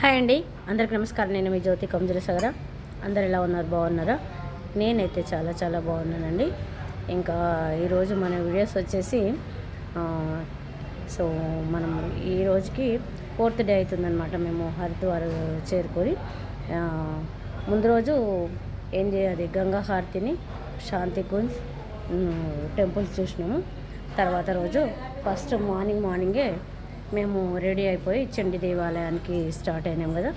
Hi అండి. అందరికి నమస్కారం. నేను మీ జ్యోతి కంజల సగర. అందరు ఎలా ఉన్నారు? బాగున్నారా? నేనైతే చాలా చాలా బాగున్నానండి. ఇంకా ఈరోజు మన వీడియోస్ వచ్చేసి సో మనం ఈ రోజుకి ఫోర్త్ డే అవుతుందనమాట మేము హరిద్వార్ చేరుకొని ముందు రోజు ఏం చేయాలి? గంగా హారతిని శాంతి కుంజ్ టెంపుల్స్ చూసినాము. తర్వాత రోజు ఫస్ట్ మార్నింగ్ మార్నింగే మేము రెడీ అయిపోయి చండీ దేవాలయానికి స్టార్ట్ అయినాం కదా.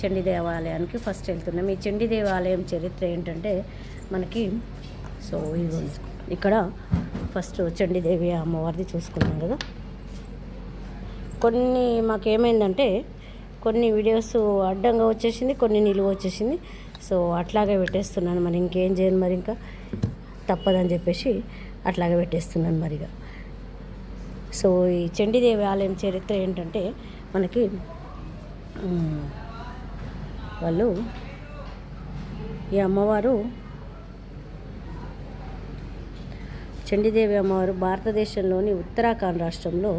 చండీ దేవాలయానికి ఫస్ట్ వెళ్తున్నాం. ఈ చండీ దేవాలయం చరిత్ర ఏంటంటే మనకి సో ఇది ఇక్కడ ఫస్ట్ చండీదేవి అమ్మవారిది చూసుకున్నాం కదా. కొన్ని మాకేమైందంటే కొన్ని వీడియోస్ అడ్డంగా వచ్చేసింది కొన్ని నిలువ వచ్చేసింది. సో అట్లాగే పెట్టేస్తున్నాను మరి ఇంకేం చేయను మరి ఇంకా? తప్పదని చెప్పేసి అట్లాగే పెట్టేస్తున్నాను మరిగా. సో ఈ చండీదేవి ఆలయం చరిత్ర ఏంటంటే మనకి వాళ్ళు ఈ అమ్మవారు చండీదేవి అమ్మవారు భారతదేశంలోని ఉత్తరాఖండ్ రాష్ట్రంలో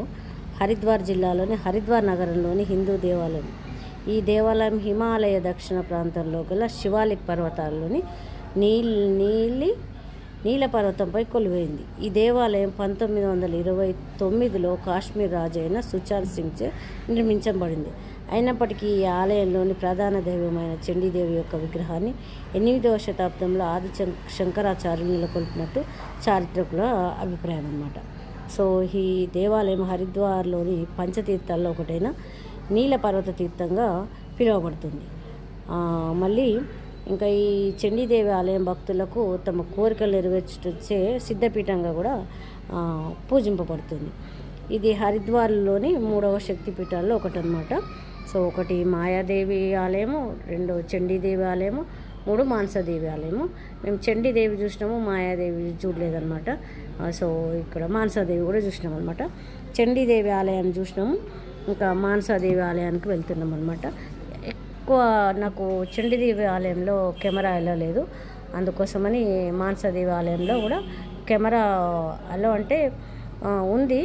హరిద్వార్ జిల్లాలోని హరిద్వార్ నగరంలోని హిందూ దేవాలయం. ఈ దేవాలయం హిమాలయ దక్షిణ ప్రాంతంలో గల శివాలిక్ పర్వతాల్లోని నీల్ నీలి నీలపర్వతంపై కొలువైంది. ఈ దేవాలయం పంతొమ్మిది వందల ఇరవై తొమ్మిదిలో కాశ్మీర్ రాజు అయిన సుచాన్ సింగ్ చే నిర్మించబడింది. అయినప్పటికీ ఈ ఆలయంలోని ప్రధాన దైవమైన చండీదేవి యొక్క విగ్రహాన్ని ఎనిమిదవ శతాబ్దంలో ఆది శంకరాచార్యులు నెలకొల్పినట్టు చారిత్రకుల అభిప్రాయం అన్నమాట సో ఈ దేవాలయం హరిద్వార్లోని పంచతీర్థాల్లో ఒకటైన నీలపర్వత తీర్థంగా పిలువబడుతుంది. మళ్ళీ ఇంకా ఈ చండీదేవి ఆలయం భక్తులకు తమ కోరికలు నెరవేర్చే సిద్ధపీఠంగా కూడా పూజింపబడుతుంది. ఇది హరిద్వార్లోని మూడవ శక్తిపీఠాల్లో ఒకటి అనమాట సో ఒకటి మాయాదేవి ఆలయము రెండు చండీదేవి ఆలయము మూడు మానసదేవి ఆలయము. మేము చండీదేవి చూసినాము మాయాదేవి చూడలేదన్నమాట. సో ఇక్కడ మానసాదేవి కూడా చూసినాం అనమాట చండీదేవి ఆలయాన్ని చూసినాము ఇంకా మానసాదేవి ఆలయానికి వెళ్తున్నాం అనమాట ఎక్కువ నాకు చండీదేవి ఆలయంలో కెమెరా వెళ్ళలేదు అందుకోసమని మానసాదేవి ఆలయంలో కూడా కెమెరా అలో అంటే ఉంది.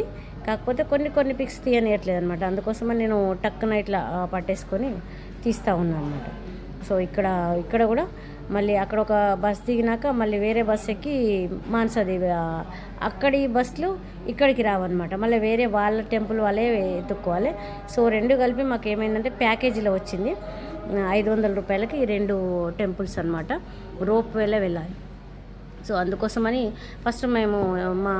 కాకపోతే కొన్ని కొన్ని పిక్స్ తీయనియట్లేదు అనమాట అందుకోసమని నేను టక్కున ఇట్లా పట్టేసుకొని తీస్తూ ఉన్నాను అనమాట సో ఇక్కడ ఇక్కడ కూడా మళ్ళీ అక్కడ ఒక బస్ దిగినాక మళ్ళీ వేరే బస్ ఎక్కి మానసాదేవి అక్కడి బస్సులు ఇక్కడికి రావన్నమాట. మళ్ళీ వేరే వాళ్ళ టెంపుల్ వాళ్ళే ఎత్తుక్కోవాలి సో రెండు కలిపి మాకు ఏమైందంటే ప్యాకేజీలో వచ్చింది. ఐదు వందల రూపాయలకి ఈ రెండు టెంపుల్స్ అనమాట రోప్ వేలో వెళ్ళాలి. సో అందుకోసమని ఫస్ట్ మేము మా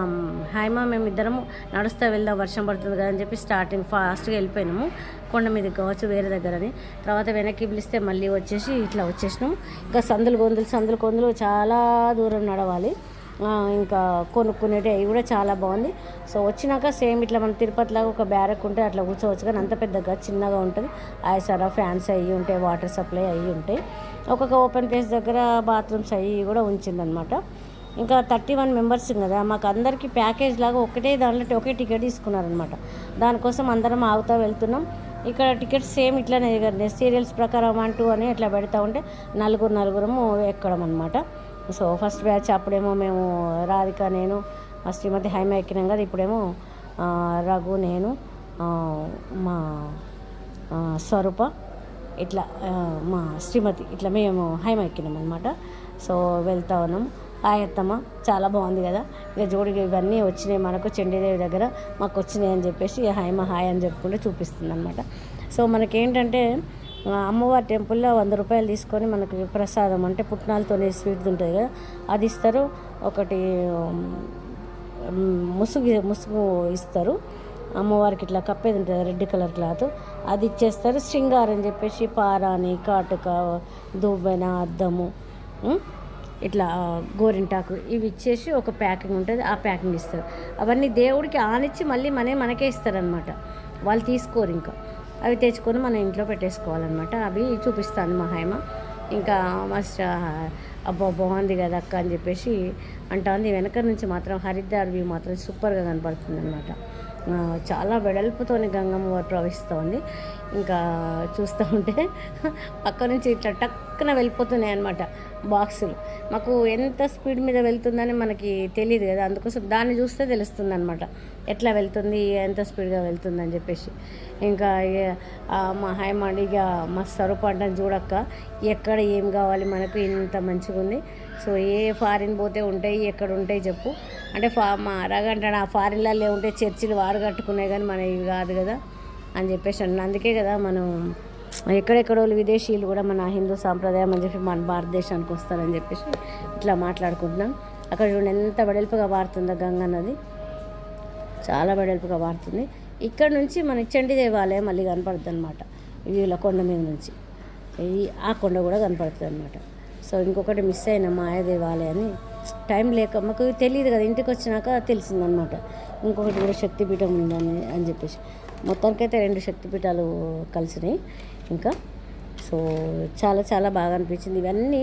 హైమా మేము ఇద్దరము నడుస్తూ వెళ్దాం వర్షం పడుతుంది కదా అని చెప్పి స్టార్టింగ్ ఫాస్ట్గా వెళ్ళిపోయినాము. కొండ మీద కావచ్చు వేరే దగ్గరని తర్వాత వెనక్కి పిలిస్తే మళ్ళీ వచ్చేసి ఇట్లా వచ్చేసినాము ఇంకా సందులు గొంతులు సందులు గొందులు చాలా దూరం నడవాలి. ఇంకా కొనుక్కునేటి అవి కూడా చాలా బాగుంది. సో వచ్చినాక సేమ్ ఇట్లా మన తిరుపతిలాగా ఒక బ్యారక్ ఉంటే అట్లా కూర్చోవచ్చు. కానీ అంత పెద్దగా చిన్నగా ఉంటుంది. ఆయసరా ఫ్యాన్స్ అవి ఉంటాయి వాటర్ సప్లై అవి ఉంటాయి ఒక్కొక్క ఓపెన్ ప్లేస్ దగ్గర బాత్రూమ్స్ అవి కూడా ఉంచిందనమాట ఇంకా థర్టీ వన్ మెంబర్స్ కదా మాకు అందరికీ ప్యాకేజ్ లాగా ఒకటే దాంట్లో ఒకే టికెట్ తీసుకున్నారనమాట దానికోసం అందరం ఆగుతూ వెళ్తున్నాం. ఇక్కడ టికెట్స్ సేమ్ ఇట్లానే సీరియల్స్ ప్రకారం అంటూ అని ఇట్లా పెడతా ఉంటే నలుగురు నలుగురము ఎక్కడం అనమాట సో ఫస్ట్ బ్యాచ్ అప్పుడేమో మేము రాధిక నేను మా శ్రీమతి హైమ ఎక్కినాం కదా ఇప్పుడేమో రఘు నేను మా స్వరూప ఇట్లా మా శ్రీమతి ఇట్లా మేము హైమ ఎక్కినాం అనమాట సో వెళ్తా ఉన్నాం. ఆయత్తమ్మ చాలా బాగుంది కదా. ఇక జోడి ఇవన్నీ వచ్చినాయి మనకు చండీదేవి దగ్గర మాకు వచ్చినాయి అని చెప్పేసి ఇక హైమ హాయ్ అని చెప్పుకుంటే చూపిస్తుంది అనమాట సో మనకేంటంటే అమ్మవారి టెంపుల్లో వంద రూపాయలు తీసుకొని మనకి ప్రసాదం అంటే పుట్నాలతోనే స్వీట్ ఉంటుంది కదా అది ఇస్తారు. ఒకటి ముసుగు ముసుగు ఇస్తారు. అమ్మవారికి ఇట్లా కప్పేది ఉంటుంది రెడ్ కలర్ క్లాత్. అది ఇచ్చేస్తారు. శృంగారం అని చెప్పేసి పారాని కాటుక దువ్వెన అద్దము ఇట్లా గోరింటాకు ఇవి ఇచ్చేసి ఒక ప్యాకింగ్ ఉంటుంది. ఆ ప్యాకింగ్ ఇస్తారు. అవన్నీ దేవుడికి ఆనిచ్చి మళ్ళీ మనే మనకే ఇస్తారనమాట వాళ్ళు తీసుకోరు ఇంకా. అవి తెచ్చుకొని మన ఇంట్లో పెట్టేసుకోవాలన్నమాట. అవి చూపిస్తాను మా హైమ ఇంకా మస్ట్ అబ్బా బాగుంది కదా అక్క అని చెప్పేసి అంటుంది. వెనక నుంచి మాత్రం హరిద్వార్ వ్యూ మాత్రం సూపర్గా కనపడుతుంది అనమాట చాలా వెడల్పుతోని గంగమ్మ ప్రవహిస్తోంది. ఇంకా చూస్తూ ఉంటే పక్క నుంచి ఇట్లా టక్కున వెళ్ళిపోతున్నాయి అనమాట బాక్సులు. మాకు ఎంత స్పీడ్ మీద వెళ్తుందని మనకి తెలియదు కదా అందుకోసం దాన్ని చూస్తే తెలుస్తుంది అనమాట ఎట్లా వెళ్తుంది ఎంత స్పీడ్గా వెళ్తుందని చెప్పేసి. ఇంకా మా హైమాండ్ ఇక మా స్వరూప్ చూడక్క ఎక్కడ ఏం కావాలి మనకు ఇంత మంచిగా ఉంది. సో ఏ ఫారిన్ పోతే ఉంటాయి ఎక్కడ ఉంటాయి చెప్పు. అంటే ఫా మా అరగంట ఆ ఫారిన్లలో ఉంటే చర్చిలు వారు కట్టుకున్నాయి కానీ మన ఇవి కాదు కదా. అని చెప్పేసి అన్న. అందుకే కదా మనం ఎక్కడెక్కడ వాళ్ళు విదేశీయులు కూడా మన హిందూ సాంప్రదాయం అని చెప్పి మన భారతదేశానికి వస్తారని చెప్పేసి ఇట్లా మాట్లాడుకుంటున్నాం. అక్కడ చూడండి ఎంత వెడల్పుగా పారుతుందో గంగా నది. చాలా వెడల్పుగా పారుతుంది ఇక్కడ నుంచి మన చండీ దేవాలయం మళ్ళీ కనపడుతుంది అనమాట వీళ్ళ కొండ మీద నుంచి. ఈ ఆ కొండ కూడా కనపడుతుంది అనమాట సో ఇంకొకటి మిస్ అయిన మాయ దేవాలయాన్ని టైం లేక మాకు తెలియదు కదా ఇంటికి వచ్చినాక తెలిసిందనమాట ఇంకొకటి కూడా శక్తిపీఠం ఉందని అని చెప్పేసి. మొత్తానికైతే రెండు శక్తిపీఠాలు కలిసినాయి ఇంకా. సో చాలా చాలా బాగా అనిపించింది. ఇవన్నీ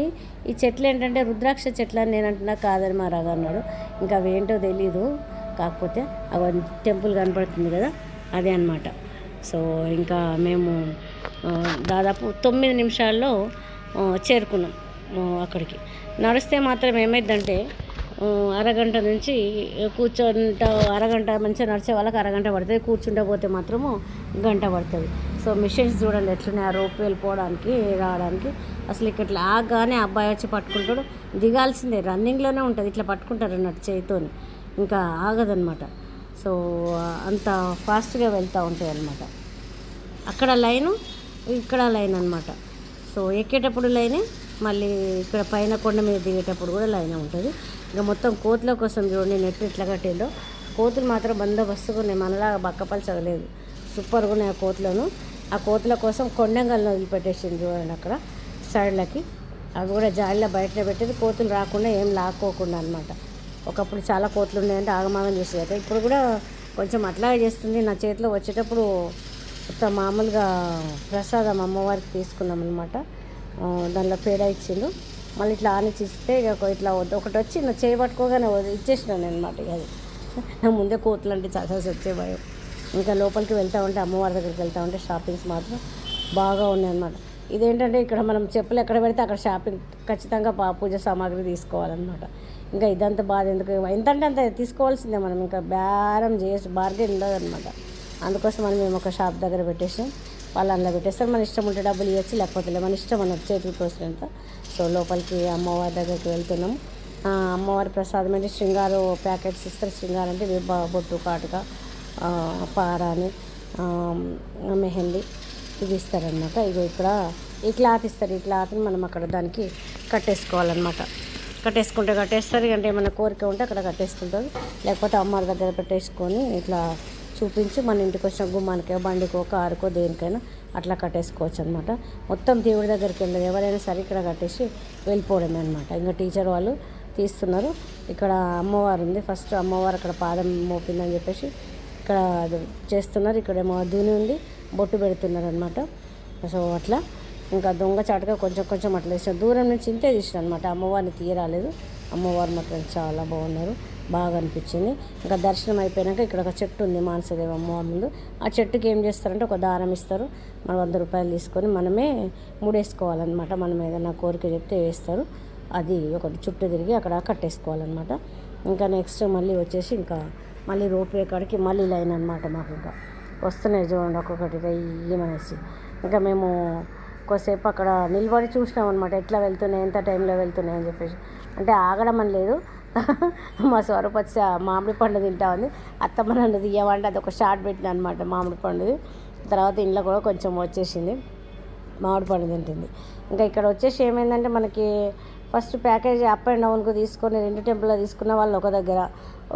ఈ చెట్లు ఏంటంటే రుద్రాక్ష చెట్లు అని నేను అంటున్నా కాదని మా రాగా అన్నాడు. ఇంకా అవి ఏంటో తెలీదు. కాకపోతే అవి టెంపుల్ కనపడుతుంది కదా అదే అన్నమాట. సో ఇంకా మేము దాదాపు తొమ్మిది నిమిషాల్లో చేరుకున్నాం అక్కడికి. నడిస్తే మాత్రం ఏమైందంటే అరగంట నుంచి కూర్చుంట అరగంట మంచిగా నడిచే వాళ్ళకి అరగంట పడుతుంది. కూర్చుంటే పోతే మాత్రము గంట పడుతుంది. సో మిషన్స్ చూడండి ఎట్లున్నాయి ఆ రోప్ వెళ్ళిపోవడానికి రావడానికి. అసలు ఇక్కడ లాగానే అబ్బాయి వచ్చి పట్టుకుంటాడు. దిగాల్సిందే రన్నింగ్లోనే ఉంటుంది. ఇట్లా పట్టుకుంటారు అన్నట్టు చేయితోని. ఇంకా ఆగదనమాట సో అంత ఫాస్ట్గా వెళ్తూ ఉంటాయి అన్నమాట. అక్కడ లైను ఇక్కడ లైన్ అనమాట సో ఎక్కేటప్పుడు లైనే మళ్ళీ ఇక్కడ పైన కొండ మీద దిగేటప్పుడు కూడా లైన్ ఉంటుంది. ఇంకా మొత్తం కోతుల కోసం చూడండి నెట్ ఎట్లా కట్టిందో కోతులు మాత్రం బందోబస్తుగా ఉన్నాయి మనలాగా బక్కపలచగలేదు సూపర్గా ఉన్నాయి ఆ కోతులను. ఆ కోతుల కోసం కొండంగల్ని వదిలిపెట్టేసింది చూడండి అక్కడ సైడ్లకి. అవి కూడా జాలిలో బయటనే పెట్టేది. కోతులు రాకుండా ఏం లాక్కోకుండా అనమాట ఒకప్పుడు చాలా కోతులు ఉన్నాయంటే ఆగమాగం చేసేది ఇప్పుడు కూడా కొంచెం అట్లాగే చేస్తుంది. నా చేతిలో వచ్చేటప్పుడు మొత్తం మామూలుగా ప్రసాదం అమ్మవారికి తీసుకున్నాం అనమాట దానిలో పేడ ఇచ్చిండు. మళ్ళీ ఇట్లా ఆనిచిస్తే ఇస్తే ఇక ఇట్లా వద్దు. ఒకటి వచ్చి నా చేయి పట్టుకోగానే ఇచ్చేసినాను అనమాట ఇక అది. నా ముందే కోతులు అంటే చాలా వచ్చే భయం. ఇంకా లోపలికి వెళ్తా ఉంటే అమ్మవారి దగ్గరికి వెళ్తా ఉంటే షాపింగ్స్ మాత్రం బాగా ఉన్నాయి అనమాట ఇదేంటంటే ఇక్కడ మనం చెప్పులు ఎక్కడ పెడితే అక్కడ షాపింగ్ ఖచ్చితంగా పా- పూజ సామాగ్రి తీసుకోవాలన్నమాట. ఇంకా ఇదంతా బాధ ఎందుకు? ఎంతంటే అంత తీసుకోవాల్సిందే మనం. ఇంకా బేరం చేసి బార్గెన్ ఉండదన్నమాట అందుకోసం మనం మేము ఒక షాప్ దగ్గర పెట్టేసాం. వాళ్ళు అందులో పెట్టేస్తారు. మన ఇష్టం ఉంటే డబ్బులు ఇవ్వచ్చు లేకపోతే మన ఇష్టం అన్నది చేతులు కోసినంత సో లోపలికి అమ్మవారి దగ్గరికి వెళ్తున్నాము అమ్మవారి ప్రసాదం అంటే శృంగారు ప్యాకెట్స్ ఇస్తారు. శృంగారం అంటే బ- బొట్టు కాటుక పారాని మెహందీ ఇది ఇస్తారనమాట ఇగో ఇక్కడ ఈ క్లాత్ ఇస్తారు. ఈ క్లాత్ని మనం అక్కడ దానికి కట్టేసుకోవాలన్నమాట. కట్టేసుకుంటే కట్టేస్తారు. అంటే ఏమైనా కోరిక ఉంటే అక్కడ కట్టేసుకుంటారు. లేకపోతే అమ్మవారి దగ్గర పెట్టేసుకొని ఇట్లా చూపించి మన ఇంటికి వచ్చిన గుమ్మానికో బండికో కారుకో దేనికైనా అట్లా కట్టేసుకోవచ్చు అనమాట మొత్తం దేవుడి దగ్గరికి వెళ్ళదు ఎవరైనా సరే ఇక్కడ కట్టేసి వెళ్ళిపోవడమే అనమాట ఇంకా టీచర్ వాళ్ళు తీస్తున్నారు. ఇక్కడ అమ్మవారు ఉంది. ఫస్ట్ అమ్మవారు అక్కడ పాదం మోపిందని చెప్పేసి ఇక్కడ చేస్తున్నారు. ఇక్కడేమో దూని ఉంది. బొట్టు పెడుతున్నారు అనమాట సో అట్లా ఇంకా దొంగ చాటుగా కొంచెం కొంచెం అట్లా చేసిన దూరం నుంచి ఇంతే తీసిన అనమాట అమ్మవారిని తీయరాలేదు. అమ్మవారు మాత్రం చాలా బాగున్నారు. బాగా అనిపించింది ఇంకా దర్శనం అయిపోయాక ఇక్కడ ఒక చెట్టు ఉంది మానసదేవి అమ్మవారి ముందు. ఆ చెట్టుకి ఏం చేస్తారంటే ఒక దారం ఇస్తారు. మన వంద రూపాయలు తీసుకొని మనమే ముడేసుకోవాలన్నమాట. మనం ఏదైనా కోరిక చెప్తే వేస్తారు. అది ఒకటి చుట్టూ తిరిగి అక్కడ కట్టేసుకోవాలన్నమాట. ఇంకా నెక్స్ట్ మళ్ళీ వచ్చేసి ఇంకా మళ్ళీ రోప్వే కాడికి మళ్ళీ లైన్ అనమాట మాకు ఇంకా. వస్తున్నాయి చూడండి ఒక్కొక్కటి వెయ్యమనేసి ఇంకా మేము కొద్దిసేపు అక్కడ నిలబడి చూసినాం అనమాట ఎట్లా వెళ్తున్నాయి ఎంత టైంలో వెళ్తున్నాయి అని చెప్పేసి. అంటే ఆగడం అని లేదు. మా స్వరూప్ మామిడి పండు తింటా ఉంది. అత్తమ్మ నన్ను తీయమంటే అది ఒక షార్ట్ పెట్టిన అనమాట మామిడి పండుది తర్వాత ఇంట్లో కూడా కొంచెం వచ్చేసింది. మామిడి పండు తింటుంది. ఇంకా ఇక్కడ వచ్చేసి ఏమైందంటే మనకి ఫస్ట్ ప్యాకేజ్ అప్ అండ్ డౌన్కు తీసుకొని రెండు టెంపుల్లో తీసుకున్న వాళ్ళు ఒక దగ్గర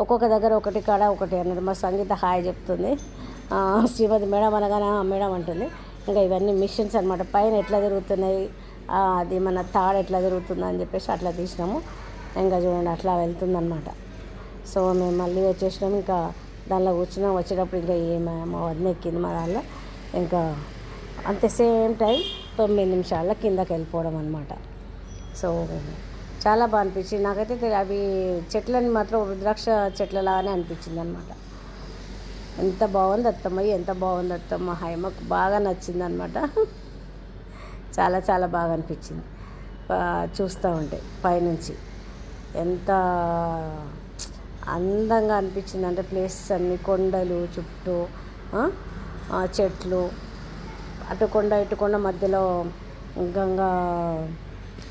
ఒక్కొక్క దగ్గర ఒకటి కాడ ఒకటి అన్నది మా సంగీత హాయ్ చెప్తుంది. శ్రీమతి మేడం అనగానే మేడం అంటుంది. ఇంకా ఇవన్నీ మిషన్స్ అనమాట పైన ఎట్లా తిరుగుతున్నాయి? అది మన తాడు ఎట్లా తిరుగుతుందని చెప్పేసి అట్లా తీసినాము. ఇంకా చూడండి అట్లా వెళ్తుందనమాట సో మేము మళ్ళీ వచ్చేసినాం ఇంకా దానిలో కూర్చున్నాం. వచ్చేటప్పుడు ఇంకా ఏమ మా వదిన ఎక్కింది మా దానిలో. ఇంకా అంతే సేమ్ టైం తొమ్మిది నిమిషాల్లో కిందకి వెళ్ళిపోవడం అనమాట సో చాలా బాగా అనిపించింది. నాకైతే అవి చెట్లని మాత్రం రుద్రాక్ష చెట్లలాగానే అనిపించింది అనమాట ఎంత బాగుంది అత్తమ్మ ఎంత బాగుంది అత్తమ్మ. హైమకు బాగా నచ్చింది అనమాట చాలా చాలా బాగా అనిపించింది. చూస్తూ ఉంటే పైనుంచి. ఎంత అందంగా అనిపించింది అంటే ప్లేసెస్ అన్ని కొండలు చుట్టూ చెట్లు. అటు కొండ ఇటు కొండ మధ్యలో గంగా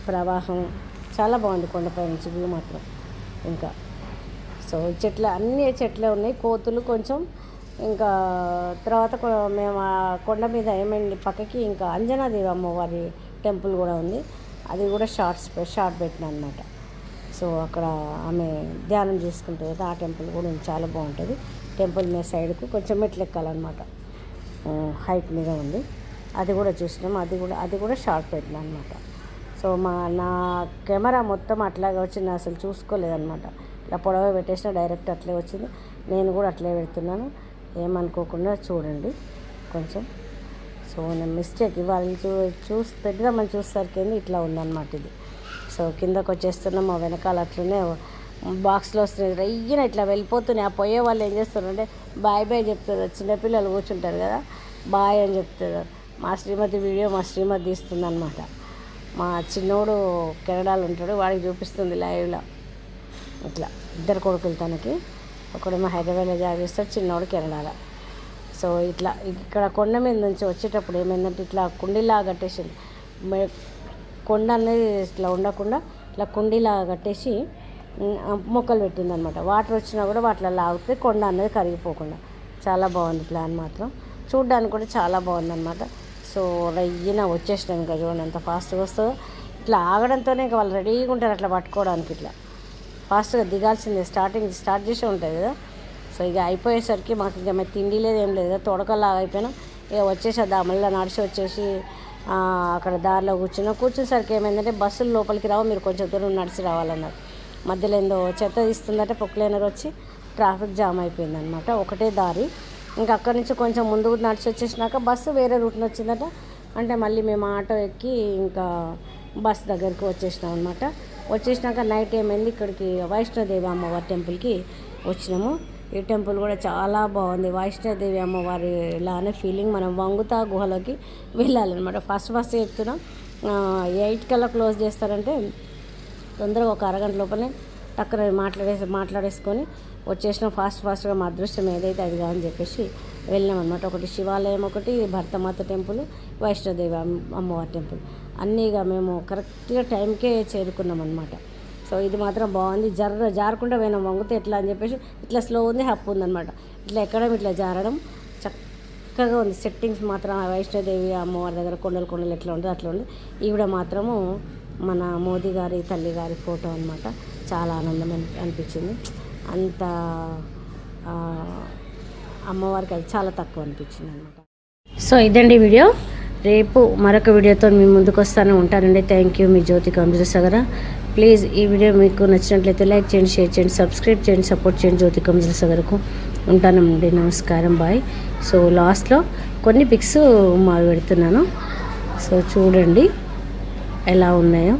ప్రవాహం. చాలా బాగుంది కొండపై నుంచి వ్యూ మాత్రం. ఇంకా సో చెట్లు అన్ని చెట్లే ఉన్నాయి. కోతులు కొంచెం ఇంకా తర్వాత మేము ఆ కొండ మీద ఏమైంది? పక్కకి ఇంకా అంజనాదేవి అమ్మవారి టెంపుల్ కూడా ఉంది. అది కూడా షార్ట్స్ షార్ట్ పెట్టిన అనమాట సో అక్కడ ఆమె ధ్యానం చేసుకుంటుంది కదా ఆ టెంపుల్ కూడా చాలా బాగుంటుంది. టెంపుల్ మీద సైడ్కు కొంచెం మెట్లు ఎక్కాలన్నమాట హైట్ మీద ఉంది. అది కూడా చూసినాం అది కూడా అది కూడా షార్ట్ పెట్టిన అనమాట సో మా నా కెమెరా మొత్తం అట్లాగే వచ్చింది. అసలు చూసుకోలేదనమాట ఇలా పొడవ పెట్టేసిన డైరెక్ట్ అట్లే వచ్చింది. నేను కూడా అట్లే పెడుతున్నాను. ఏమనుకోకుండా చూడండి కొంచెం. సో నేను మిస్టేక్ ఇవాళ చూ చూసి పెడదామని చూసేసరికి ఇట్లా ఉందన్నమాట ఇది. సో కిందకు వచ్చేస్తున్నాం మా వెనకాల అట్లనే బాక్స్లో వస్తున్నాయి. రయ్యన ఇట్లా వెళ్ళిపోతున్నాయి. ఆ పోయే వాళ్ళు ఏం చేస్తారంటే బాయ్ బాయ్ చెప్తారు. చిన్నపిల్లలు కూర్చుంటారు కదా బాయ్ అని చెప్తారు. మా శ్రీమతి వీడియో మా శ్రీమతి తీస్తుందనమాట మా చిన్నోడు కెనడాలో ఉంటాడు వాడికి చూపిస్తుంది లైవ్లో. ఇట్లా ఇద్దరు కొడుకులు తనకి. ఒకడేమో హైదరాబాద్లో జాబ్ చేస్తాడు చిన్నోడు కెనడాలో. సో ఇట్లా ఇక్కడ కొండ మీద నుంచి వచ్చేటప్పుడు ఏమైందంటే ఇట్లా కుండీలా కట్టేసింది. కొండ అనేది ఇట్లా ఉండకుండా ఇట్లా కుండీలా కట్టేసి మొక్కలు పెట్టింది అనమాట వాటర్ వచ్చినా కూడా వాటిలో లాగితే కొండ అనేది కరిగిపోకుండా. చాలా బాగుంది ప్లాన్ మాత్రం. చూడ్డానికి కూడా చాలా బాగుంది అనమాట సో రయ్యిన వచ్చేసినాం ఇంకా చూడండి ఎంత ఫాస్ట్గా వస్తుందో. ఇట్లా ఆగడంతోనే ఇంకా వాళ్ళు రెడీగా ఉంటారు అట్లా పట్టుకోవడానికి ఇట్లా. ఫాస్ట్గా దిగాల్సిందే. స్టార్టింగ్ స్టార్ట్ చేసి ఉంటుంది కదా. సో ఇక అయిపోయేసరికి మాకు ఇంకా మేము తిండి లేదు ఏం లేదు కదా. తొడకలాగా అయిపోయినా ఇక వచ్చేసేద్దాం. మళ్ళీ నడిచి వచ్చేసి అక్కడ దారిలో కూర్చున్నాం. కూర్చునేసరికి ఏమైందంటే బస్సులు లోపలికి రావు మీరు కొంచెం దూరం నడిచి రావాలన్నారు. మధ్యలో ఏందో చెత్త తీస్తుందంటే పొక్లైనర్ వచ్చి ట్రాఫిక్ జామ్ అయిపోయిందనమాట ఒకటే దారి. ఇంకా అక్కడి నుంచి కొంచెం ముందుకు నడిచి వచ్చేసినాక బస్సు వేరే రూట్ని వచ్చిందట. అంటే మళ్ళీ మేము ఆటో ఎక్కి ఇంకా బస్ దగ్గరికి వచ్చేసినాం అనమాట వచ్చేసినాక నైట్ ఏమైంది ఇక్కడికి వైష్ణోదేవి అమ్మవారి టెంపుల్కి వచ్చినాము. ఈ టెంపుల్ కూడా చాలా బాగుంది. వైష్ణోదేవి అమ్మవారి లానే ఫీలింగ్ మనం వంగుతా గుహలోకి వెళ్ళాలన్నమాట ఫస్ట్ ఫస్ట్ చెప్తున్నాం ఎయిట్ కల్లా క్లోజ్ చేస్తారంటే తొందరగా ఒక అరగంట లోపలే టక్కున మాట్లాడేసి మాట్లాడేసుకొని వచ్చేసిన. ఫాస్ట్ ఫాస్ట్గా మా అదృష్టం ఏదైతే అది కాదని చెప్పేసి వెళ్ళాం అనమాట ఒకటి శివాలయం ఒకటి భర్తమాత టెంపుల్ వైష్ణోదేవి అమ్మవారి టెంపుల్. అన్నీ ఇక మేము కరెక్ట్గా టైంకే చేరుకున్నాం అనమాట సో ఇది మాత్రం బాగుంది. జర్ర జారకుండా పోయినా వంగితే ఎట్లా అని చెప్పేసి ఇట్లా స్లో ఉంది హప్ ఉందనమాట ఇట్లా ఎక్కడం ఇట్లా జారడం చక్కగా ఉంది. సెట్టింగ్స్ మాత్రం వైష్ణోదేవి అమ్మవారి దగ్గర కొండలు కొండలు ఎట్లా ఉంటుంది అట్లా ఉంది. ఈవిడ మాత్రము మన మోదీ గారి తల్లి గారి ఫోటో అనమాట చాలా ఆనందం అని- అనిపించింది. అంత అమ్మవారికి అది చాలా తక్కువ అనిపించింది అనమాట సో ఇదండి వీడియో. రేపు మరొక వీడియోతో మీ ముందుకు వస్తాను. ఉంటానండి. థ్యాంక్ యూ మీ జ్యోతి కంప్యూటర్ సగర. ప్లీజ్ ఈ వీడియో మీకు నచ్చినట్లయితే లైక్ చేయండి షేర్ చేయండి సబ్స్క్రైబ్ చేయండి సపోర్ట్ చేయండి జ్యోతి కంప్యూటర్ సగరకు. ఉంటానండి. నమస్కారం. బాయ్ సో లాస్ట్లో కొన్ని పిక్స్ మావి పెడుతున్నాను. సో చూడండి ఎలా ఉన్నాయో.